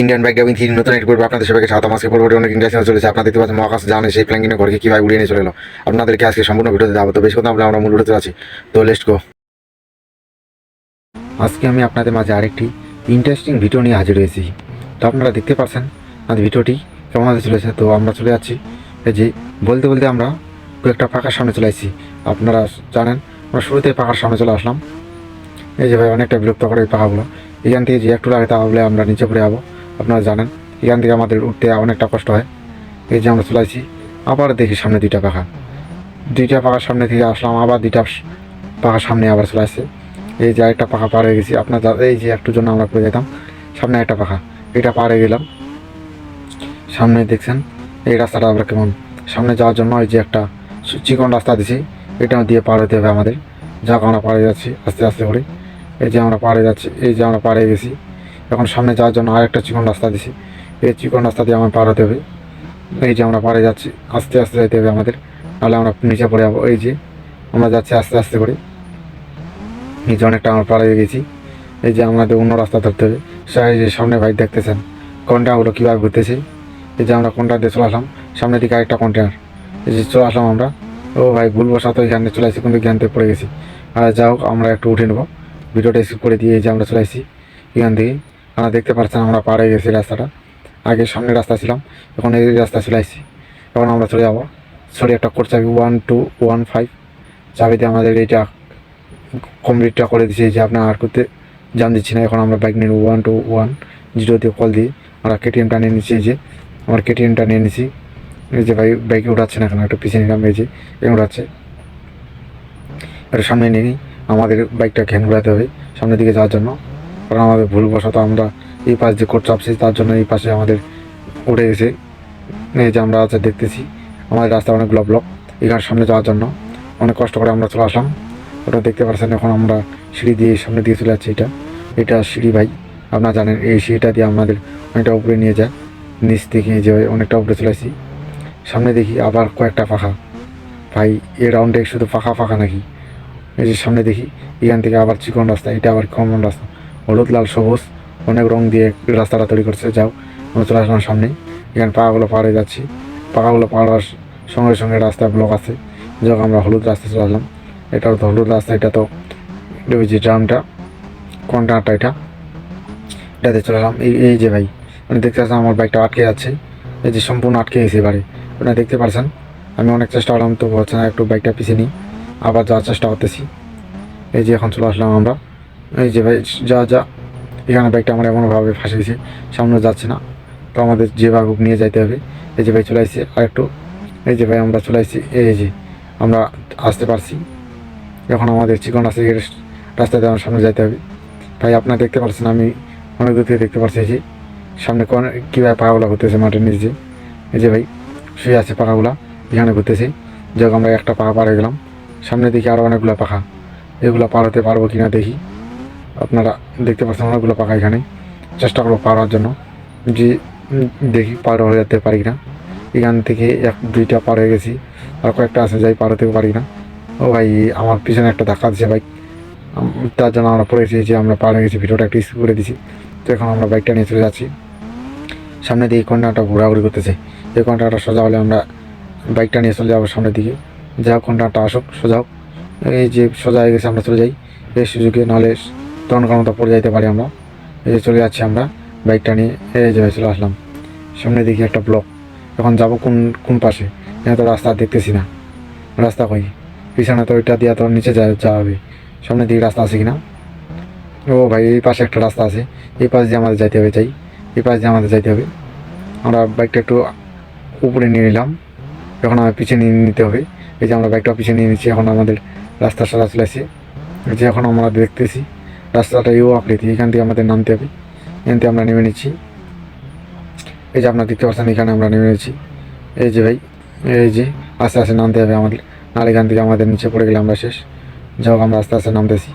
Indian bike driving three নতুন একটি পর্বে আপনাদের সবাইকে সাত মাসকে পরবর্তী অনেক ইন্টারেস্টিং চলেছে। আপনারা দেখতে পাচ্ছেন মহাকাশ জানে সেই প্ল্যাঙ্কিনে ঘরকে কীভাবে উড়িয়ে নিয়ে চলে আপনাদেরকে আজকে সম্পূর্ণ ভিডিওতে যাব তো বেশ কথা আমরা মূল ভিডিওতে আছি তো লেটস গো আজকে আমি আপনাদের মাঝে আরেকটি ইন্টারেস্টিং ভিডিও নিয়ে হাজির হয়েছি। তো আপনারা দেখতে পাচ্ছেন আমাদের ভিডিওটি কেমন হতে চলেছে। তো আমরা চলে যাচ্ছি। এই যে বলতে বলতে আমরা একটা পাকার সামনে চলে আসছি। আপনারা জানেন, আমরা শুরুতে পাকার সামনে চলে আসলাম। এই যে ভাই, অনেকটা বিরক্ত করে এই পাখাগুলো। এখান থেকে যে একটু লাগে তাহলে আমরা নিচে পড়ে যাব। আপনারা জানেন, এখান থেকে আমাদের উঠতে অনেকটা কষ্ট হয়। এই যে আমরা চলে আসছি, আবার দেখি সামনে দুইটা পাখা। দুইটা পাখার সামনে থেকে আসলাম, আবার দুইটা পাখার সামনে আবার চলে আসছে। এই যে একটা পাখা পার হয়ে গেছি, আপনার এই যে একটু জন্য আমরা পড়ে যেতাম, সামনে একটা পাখা। এটা পার হয়ে গেলাম। সামনে দেখছেন, এই রাস্তাটা আমরা কেমন। সামনে যাওয়ার জন্য এই যে একটা চিকন রাস্তা দিছি, এটা দিয়ে পার হতে হবে আমাদের। যাক আমরা পাড়ে যাচ্ছি, আস্তে আস্তে করে। এই যে আমরা পাড়ে যাচ্ছি, এই যে আমরা পাড়ে গেছি। এখন সামনে যাওয়ার জন্য আরেকটা চিকন রাস্তা দিছি। এই চিকন রাস্তা দিয়ে আমার পার হতে হবে। এই যে আমরা পাড়ে যাচ্ছি, আস্তে আস্তে যেতে হবে আমাদের। নাহলে আমরা নিচে পড়ে যাব। এই যে আমরা যাচ্ছি আস্তে আস্তে করে। নিচে অনেকটা আমরা পাড়ে গেছি। এই যে আমাদের অন্য রাস্তা ধরতে হবে। সেই যে সামনে বাইক দেখতেছেন কন্টেনারগুলো কীভাবে ঘুরতেছে? এই যে আমরা কন্টেনার দিয়ে চলে আসলাম? সামনের দিকে আরেকটা কন্টেনার এই যে চলে আসলাম আমরা। ও ভাই ভুলবশত এখানে চলে আসছি কিন্তু জ্ঞান থেকে পড়ে গেছি। আর যা হোক, আমরা একটু উঠে নেব। ভিডিওটা স্কিপ করে দিয়ে এই যে আমরা চলে আসছি। এখান থেকে দেখতে পাচ্ছেন আমরা পাড়ে গেছি রাস্তাটা। আগে সামনে রাস্তা ছিলাম, এখন এই রাস্তা চলে আসছি এখন আমরা চলে যাব সরি একটা কোড চাবি ওয়ান টু ওয়ান ফাইভ চাবিতে আমাদের এইটা কমপ্লিটটা করে দিয়েছি যে আপনার আর করতে জান দিচ্ছি না। এখন আমরা বাইক নিয়ে ওয়ান টু ওয়ান জিরো দিয়ে কল দিয়ে। আমরা কেটিএমটা নিয়ে নিচ্ছি যে আমার কেটিএমটা নিয়ে নিছি এই যে বাইক বাইকে উঠাচ্ছে না এখন একটু পিছিয়ে নিলাম এই যে উঠাচ্ছে। এটা সামনে নিয়ে নিই। আমাদের বাইকটা ঘ্যান ঘোরাতে হবে সামনের দিকে যাওয়ার জন্য। কারণ আমাদের ভুলবশত আমরা এই পাশ দিয়ে কোট চাপছি, তার জন্য এই পাশে আমাদের উঠে গেছে। এই যে আমরা আছে দেখতেছি, আমাদের রাস্তা অনেকগুলো ব্লক এখানে সামনে যাওয়ার জন্য অনেক কষ্ট করে আমরা চলে আসলাম। ওটা দেখতে পাচ্ছেন এখন আমরা সিঁড়ি দিয়ে সামনে দিয়ে চলে যাচ্ছি এটা। এটা সিঁড়ি ভাই, আপনারা জানেন, এই সিঁড়িটা দিয়ে আমাদের অনেকটা উপরে নিয়ে যায়। নিচ থেকে যে অনেকটা উপরে চলে আসি সামনে দেখি আবার কয়েকটা পাখা ভাই এ রাউন্ডে শুধু ফাঁকা ফাঁকা নাকি? এই যে সামনে দেখি, এখান থেকে আবার চিকন রাস্তা, এটা আবার কমন রাস্তা। হলুদ, লাল, সবুজ, অনেক রং দিয়ে রাস্তাটা তৈরি করছে। যাও, আমরা চলে আসলাম সামনে। এখানে পাকাগুলো পাড়ে যাচ্ছি। পাকাগুলো পাড়ার সঙ্গে সঙ্গে রাস্তায় ব্লক আছে। যখন আমরা হলুদ রাস্তা চলে আসলাম। এটাও তো হলুদ রাস্তা, এটা তো ওই যে ড্রামটা, কন্টেনারটা এটা। এটাতে চলে এলাম এই এই যে ভাই মানে দেখতে পাচ্ছেন আমার বাইকটা আটকে যাচ্ছে। এই যে সম্পূর্ণ আটকে গেছে বাড়ি আপনারা দেখতে পারছেন? আমি অনেক চেষ্টা করলাম তো হচ্ছে না, একটু বাইকটা পিছিয়ে নিই। আবার যাওয়ার চেষ্টা করতেছি। এই যে এখন চলে আসলাম আমরা। এই যে ভাই, যা যা। এখানে বাইকটা আমার এমনভাবে ফাঁসিয়েছে সামনে যাচ্ছে না। তো আমাদের যে বাগুক নিয়ে যাইতে হবে। এই যে ভাই চলে আসছে আর একটু এই যে ভাই, আমরা চলে আসছি। এই যে, আমরা আসতে পারছি। এখন আমাদের চিকন রাস্তা রাস্তাতে আমার সামনে যাইতে হবে। ভাই, আপনারা দেখতে পাচ্ছেন আমি অনেক দূর থেকে দেখতে পাচ্ছি যে, সামনে কোন কীভাবে পাখাগুলো ঘুরতেছে মাঠের নিচে? এই যে ভাই, শুয়ে আছে পাখাগুলা এখানে ঘুরতেছে। যখন আমরা একটা পাখা পাড়ে গেলাম। সামনে দিকে আরও অনেকগুলো পাখা। এগুলো পার হতে পারব কিনা দেখি। আপনারা দেখতে পাচ্ছেন, অনেকগুলো পাখা এখানে। চেষ্টা করব পার হওয়ার জন্য। যে দেখি পার হয়ে যেতে পারি কিনা। এখান থেকে এক, দুইটা পার হয়ে গেছি। আর কয়েকটা আছে যাই পার হতে পারি না ও ভাই, আমার পিছনে একটা ধাক্কা দিচ্ছে বাইক তার জন্য আমরা পড়ে যে আমরা পার হয়ে গেছি, ভিডিওটা একটু স্কিপ করে দিছি। তো এখন আমরা বাইকটা নিয়ে চলে যাচ্ছি। সামনে দিকে কন্যাটা ঘোরাঘুরি করতেছে। এই কন্যাটা সোজা হলে আমরা বাইকটা নিয়ে চলে যাব সামনের দিকে। যা হোক কন্যাটা আসুক, সোজা হোক। এই যে সোজা হয়ে গেছে, আমরা চলে যাই। এই সুযোগে নাহলে তখন মতো পড়ে যাইতে পারি আমরা। এই যে চলে যাচ্ছি আমরা, বাইকটা নিয়ে। এই যে চলে আসলাম। সামনের দিকে একটা ব্লক এখন যাব কোন কোন পাশে? এখানে তো রাস্তা দেখতেছি না। রাস্তা কই? পিছনে তো ওইটা দিয়ে তো নিচে যাওয়া হবে। সামনের দিকে রাস্তা আছে কিনা? ও ভাই, এই পাশে একটা রাস্তা আছে। এই পাশ দিয়ে আমাদের যাইতে হবে চাই এই পাশ দিয়ে আমাদের যাইতে হবে। আমরা বাইকটা একটু উপরে নিয়ে নিলাম। এখন আমার পিছিয়ে নিয়ে নিতে হবে। এই যে আমরা বাইকটা পিছিয়ে নিয়ে নিচ্ছি, এখন আমাদের রাস্তা সারা চলে আসছে এই যে এখন আমরা দেখতেছি। রাস্তাটা ইউ আকৃতি এখান থেকে আমাদের নামতে হবে। এখান থেকে আমরা নেমে নিচ্ছি। এই যে আপনারা দেখতে পাচ্ছেন, এখানে আমরা নেমে নিচ্ছি। এই যে ভাই, এই যে আস্তে আস্তে নামতে হবে আমাদের। নাহলে এখান থেকে আমাদের নিচে পড়ে গেলে আমরা শেষ। হোক, আমরা আস্তে আস্তে নামতেছি।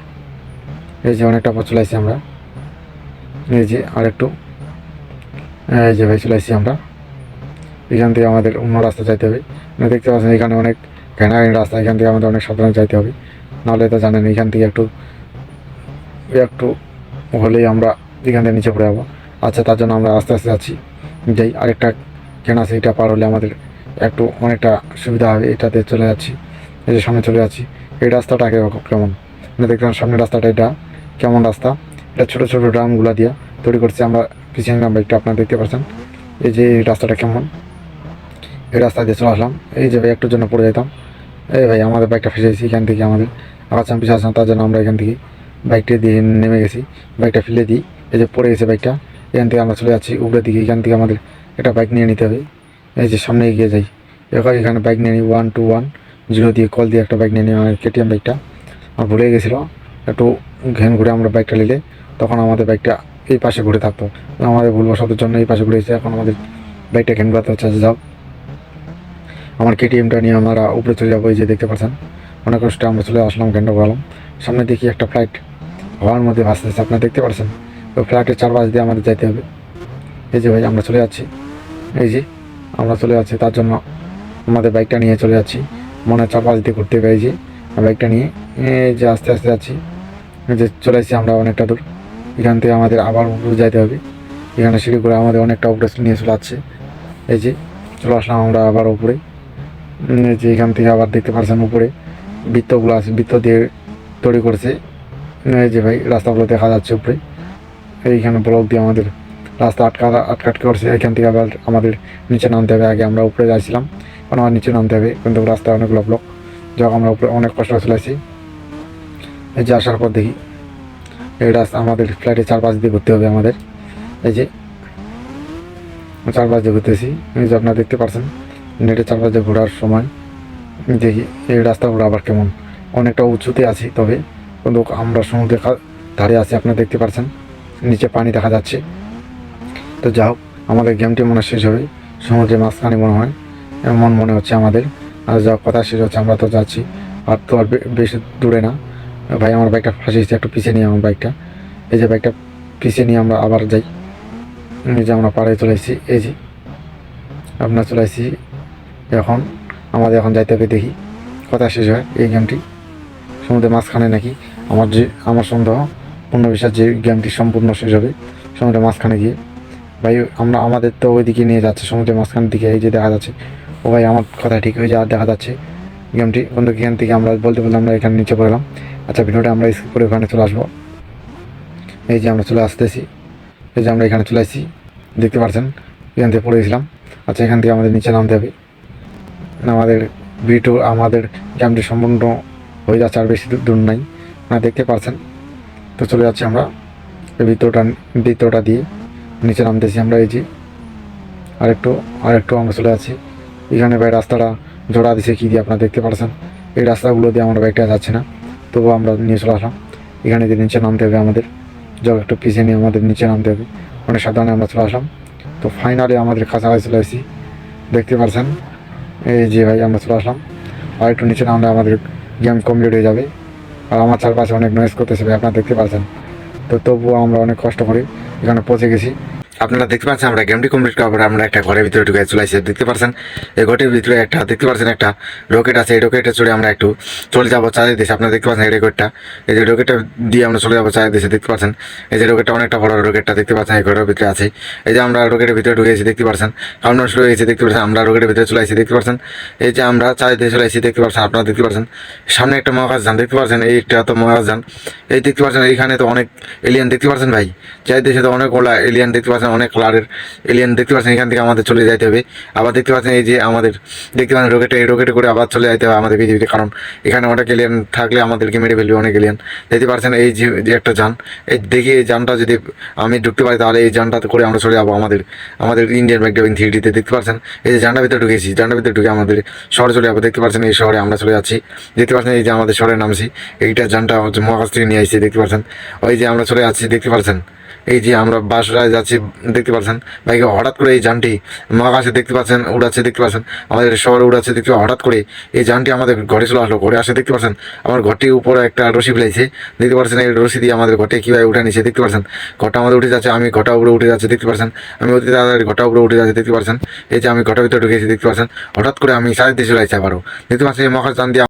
এই যে অনেকটা পথ চলে আমরা। এই যে আরেকটু। এই যে ভাই চলে আমরা। এখান থেকে আমাদের অন্য রাস্তা যাইতে হবে। দেখতে পাচ্ছেন, এখানে অনেক ঘেনাঘেনি রাস্তা। এখান থেকে আমাদের অনেক সাবধানে যাইতে হবে। নাহলে তো জানেন, এখান থেকে একটু একটু হলেই আমরা এখান থেকে নিচে পড়ে যাব। আচ্ছা তার জন্য আমরা আস্তে আস্তে যাচ্ছি। যাই, আরেকটা কেন এটা পার হলে আমাদের একটু অনেকটা সুবিধা হবে, এটাতে চলে যাচ্ছি। এই সামনে চলে যাচ্ছি। এই রাস্তাটা কীরকম কেমন। মানে দেখলাম সামনের রাস্তাটা এটা কেমন রাস্তা। এটা ছোটো ছোটো ড্রামগুলো দিয়ে তৈরি করছে আমরা পিছিয়ে নিলাম বাইকটা আপনারা দেখতে পাচ্ছেন। এই যে এই রাস্তাটা কেমন। এই রাস্তা দিয়ে চলে আসলাম। এই যে ভাই, একটুর জন্য পড়ে যেতাম এই ভাই, আমাদের বাইকটা ফেসে এখান থেকে আমাদের। পিছিয়ে আসলাম, তার জন্য আমরা এখান থেকে বাইকটা দিয়ে নেমে গেছি, বাইকটা ফেলে দিই, এই যে পড়ে গেছে বাইকটা, এখান থেকে আমরা চলে যাচ্ছি উপরের দিকে, এখান থেকে আমাদের একটা বাইক নিয়ে নিতে হবে। এই যে সামনে এগিয়ে যাই এবার এখানে বাইক নিয়ে নিই ওয়ান টু ওয়ান জিরো দিয়ে কল দিয়ে একটা বাইক নিয়ে নিই আমার কেটিএম বাইকটা। আমার ভুলে গেছিল, একটু ঘেন ঘুরে আমরা বাইকটা নিলে, তখন আমাদের বাইকটা এই পাশে ঘুরে থাকতো। আমাদের ভুলবশতের জন্য এই পাশে ঘুরে এসে এখন আমাদের বাইকটা ঘেন ঘুরাতে হচ্ছে যাও। আমার কেটিএমটা নিয়ে আমরা উপরে চলে যাব, এই যে দেখতে পাচ্ছেন। অনেক কষ্ট আমরা চলে আসলাম, ঘেন্টা ঘোরালাম। সামনে দেখি একটা ফ্লাইট হওয়ার মধ্যে ভাসতেছে আপনারা দেখতে পাচ্ছেন ওই ফ্ল্যাটের চারপাশ দিয়ে আমাদের যেতে হবে। এই যে ভাই, আমরা চলে যাচ্ছি। এই যে, আমরা চলে যাচ্ছি, তার জন্য আমাদের বাইকটা নিয়ে চলে যাচ্ছি। মনে চারপাশ দিয়ে ঘুরতে এই যে বাইকটা নিয়ে। এই যে, আস্তে আস্তে যাচ্ছি। যে, চলে এসেছি আমরা অনেকটা দূর। এখান থেকে আমাদের আবার উপরে যেতে হবে। এখানে সিঁড়ি করে আমাদের অনেকটা উপরে নিয়ে চলে যাচ্ছে এই যে, চলে আসলাম আমরা আবার উপরে। এই যে, এখান থেকে আবার দেখতে পাচ্ছেন উপরে। বৃত্তগুলো আছে, বৃত্ত দিয়ে তৈরি করেছে। এই যে ভাই, রাস্তাগুলো দেখা যাচ্ছে উপরে। এইখানে ব্লক দিয়ে আমাদের রাস্তা আটকা আটকা আটকা করছে। এখান থেকে আবার আমাদের নিচে নামতে হবে। আগে আমরা উপরে যাচ্ছিলাম এখন আমার নিচে নামতে হবে। কিন্তু রাস্তায় অনেকগুলো ব্লক যখন আমরা উপরে অনেক কষ্ট করে চলে আসি এই যে আসার পর দেখি, এই রাস্তা আমাদের ফ্লাইটের চারপাশ দিয়ে ঘুরতে হবে আমাদের। এই যে চারপাশ দিয়ে ঘুরতেছি। এই যে আপনারা দেখতে পাচ্ছেন নেটের চারপাশ দিয়ে ঘোরার সময় দেখি এই রাস্তাগুলো আবার কেমন। অনেকটা উঁচুতে আছি, তবে কিন্তু আমরা সমুদ্রের ধারে আছি, আপনারা দেখতে পাচ্ছেন নিচে পানি দেখা যাচ্ছে। তো যা হোক, আমাদের গেমটি মনে শেষ হবে। সমুদ্রের মাঝখানে মনে হয়, এমন মনে হচ্ছে আমাদের। আর যা কথা শেষ হচ্ছে, আমরা তো যাচ্ছি। আর তো আর বেশি দূরে না। ভাই, আমার বাইকটা ফাঁসিয়েছে একটু পিছিয়ে নিয়ে আমার বাইকটা এই যে বাইকটা পিছিয়ে নিয়ে আমরা আবার যাই। এই যে আমরা পাড়ে চলে এসেছি, এই যে আপনার চলে এসেছি। এখন, আমাদের এখন যাইতে হবে দেখি। কথা শেষ হয়, এই গেমটি। সমুদ্রের মাঝখানে নাকি আমার যে, আমার সন্দেহ, পূর্ণ বিশ্বাস যে গেমটি সম্পূর্ণ শেষ হবে, সমুদ্রের মাঝখানে গিয়ে। ভাই, আমরা আমাদের তো ওইদিকে নিয়ে যাচ্ছে, সমুদ্রের মাঝখানের দিকে এই যে দেখা যাচ্ছে। ও ভাই, আমার কথা ঠিক হয়ে যাওয়ার দেখা যাচ্ছে। গেমটি বন্ধু, এখান থেকে আমরা বলতে বলতে আমরা এখানে নিচে পড়লাম। আচ্ছা ভিডিওটা আমরা স্কিপ করে ওখানে চলে আসব। এই যে আমরা চলে আসতেছি। এই যে আমরা এখানে চলে আসছি। দেখতে পাচ্ছেন, এখান থেকে পড়ে গেছিলাম। আচ্ছা এখান থেকে আমাদের নিচে নামতে হবে। আমাদের ভিডিও, আমাদের গেমটি সম্পূর্ণ হয়ে যাচ্ছে আর বেশি দূর- নাই। আপনারা দেখতে পাচ্ছেন তো চলে যাচ্ছি আমরা। ভিতরটা ভিতরটা দিয়ে নিচে নামতেছি আমরা এই যে। আরেকটু আরেকটু আমরা চলে যাচ্ছি। এখানে ভাই রাস্তাটা জোড়া দিছে কী দিয়ে আপনারা দেখতে পাচ্ছেন এই রাস্তাগুলো দিয়ে আমরা বাইকটা যাচ্ছে না। তবুও আমরা নিয়ে চলে আসলাম। এখানে দিয়ে নিচে নামতে হবে আমাদের। জগ একটু পিছিয়ে নিয়ে আমাদের নিচে নামতে হবে। অনেক সাবধানে আমরা চলে আসলাম। তো ফাইনালি আমাদের কাছাকাছি চলে আসছি। দেখতে পাচ্ছেন এই যে ভাই, আমরা চলে আসলাম। আর একটু নিচে নামলে আমাদের গেম কমপ্লিট হয়ে যাবে। আর আমার চারপাশে অনেক নয়েস করতেছে আপনারা দেখতে পাচ্ছেন। তো তবুও আমরা অনেক কষ্ট করি এখানে পৌঁছে গেছি। আপনারা দেখতে পাচ্ছেন, আমরা গেমটি কমপ্লিট করার পরে আমরা একটা ঘরের ভিতরে ঢুকে চলে আসছি দেখতে পাচ্ছেন এই ঘরের ভিতরে একটা, দেখতে পাচ্ছেন একটা রকেট আছে, এই রকেটে চড়ে আমরা একটু চলে যাব চাঁদের দেশে আপনারা দেখতে পাচ্ছেন এই রকেটটা এই যে রকেটটা দিয়ে আমরা চলে যাব চাঁদের দেশে দেখতে পাচ্ছেন এই যে রকেটটা অনেকটা বড় রকেটটা দেখতে পাচ্ছেন, এই ঘরের ভিতরে আছে। এই যে আমরা রকেটের ভিতরে ঢুকে দেখতে পাচ্ছেন কাউন্টার শুরু হয়েছে দেখতে পাচ্ছেন আমরা রকেটের ভিতরে চলে আসছি দেখতে পাচ্ছেন এই যে আমরা চাঁদের দেশে চলে আসছি দেখতে পাচ্ছেন আপনারা দেখতে পাচ্ছেন সামনে একটা মহাকাশ যান, দেখতে পাচ্ছেন এইটা তো মহাকাশ যান। এই দেখতে পাচ্ছেন এইখানে তো অনেক এলিয়ান দেখতে পাচ্ছেন ভাই? চাঁদের দেশে তো অনেক ওলা এলিয়ান দেখতে পাচ্ছেন অনেক কালারের এলিয়ান দেখতে পাচ্ছেন, এখান থেকে আমাদের চলে যাইতে হবে। আবার দেখতে পাচ্ছেন এই যে আমাদের, দেখতে পাচ্ছেন রকেটে এই রকেটে করে আবার চলে যাইতে হবে আমাদের পৃথিবীতে, কারণ এখানে অনেক এলিয়ান থাকলে আমাদেরকে মেরে ফেলবে অনেক এলিয়ান দেখতে পাচ্ছেন এই যে একটা যান, এই দেখি এই যানটা যদি আমি ঢুকতে পারি, তাহলে এই যানটাতে করে আমরা চলে যাব আমাদের আমাদের ইন্ডিয়ান ব্যাকড্রপিং থ্রিডিতে। দেখতে পাচ্ছেন এই যে যানটার ভিতরে ঢুকেছি, যানটার ভিতরে ঢুকে আমাদের শহরে চলে যাব। দেখতে পাচ্ছেন এই শহরে আমরা চলে যাচ্ছি। দেখতে পাচ্ছেন এই যে আমাদের শহরে নামছি, এইটা যানটা মহাকাশ থেকে নিয়ে আসছি, দেখতে পাচ্ছেন। ওই যে আমরা চলে যাচ্ছি, দেখতে পাচ্ছেন। এই যে আমরা বাসায় যাচ্ছি, দেখতে পাচ্ছেন? বাইকে হঠাৎ করে এই যানটি মহাকাশে দেখতে পাচ্ছেন, উড়াচ্ছে, দেখতে পাচ্ছেন? আমাদের শহরে উড়াচ্ছে, দেখতে হঠাৎ করে এই যানটি আমাদের ঘরে চলে আসলো, ঘরে আসে, দেখতে পাচ্ছেন? আমার ঘরটির উপরে একটা রশি ফেলেছে দেখতে পাচ্ছেন এই রশি দিয়ে আমাদের ঘরটি কীভাবে উঠে নিচ্ছে, দেখতে পাচ্ছেন? ঘরটা আমাদের উঠে যাচ্ছে, আমি ঘটা উপরে উঠে যাচ্ছে, দেখতে পাচ্ছেন? আমি অতি তাড়াতাড়ি ঘটা উপরে উঠে যাচ্ছে, দেখতে পাচ্ছেন? এই যে আমি ঘটার ভিতরে ঢুকেছি, দেখতে পাচ্ছেন? হঠাৎ করে আমি সাইড দিয়ে চলে আসছি আবারও, দেখতে পাচ্ছেন এই মহাকাশ যান দিয়ে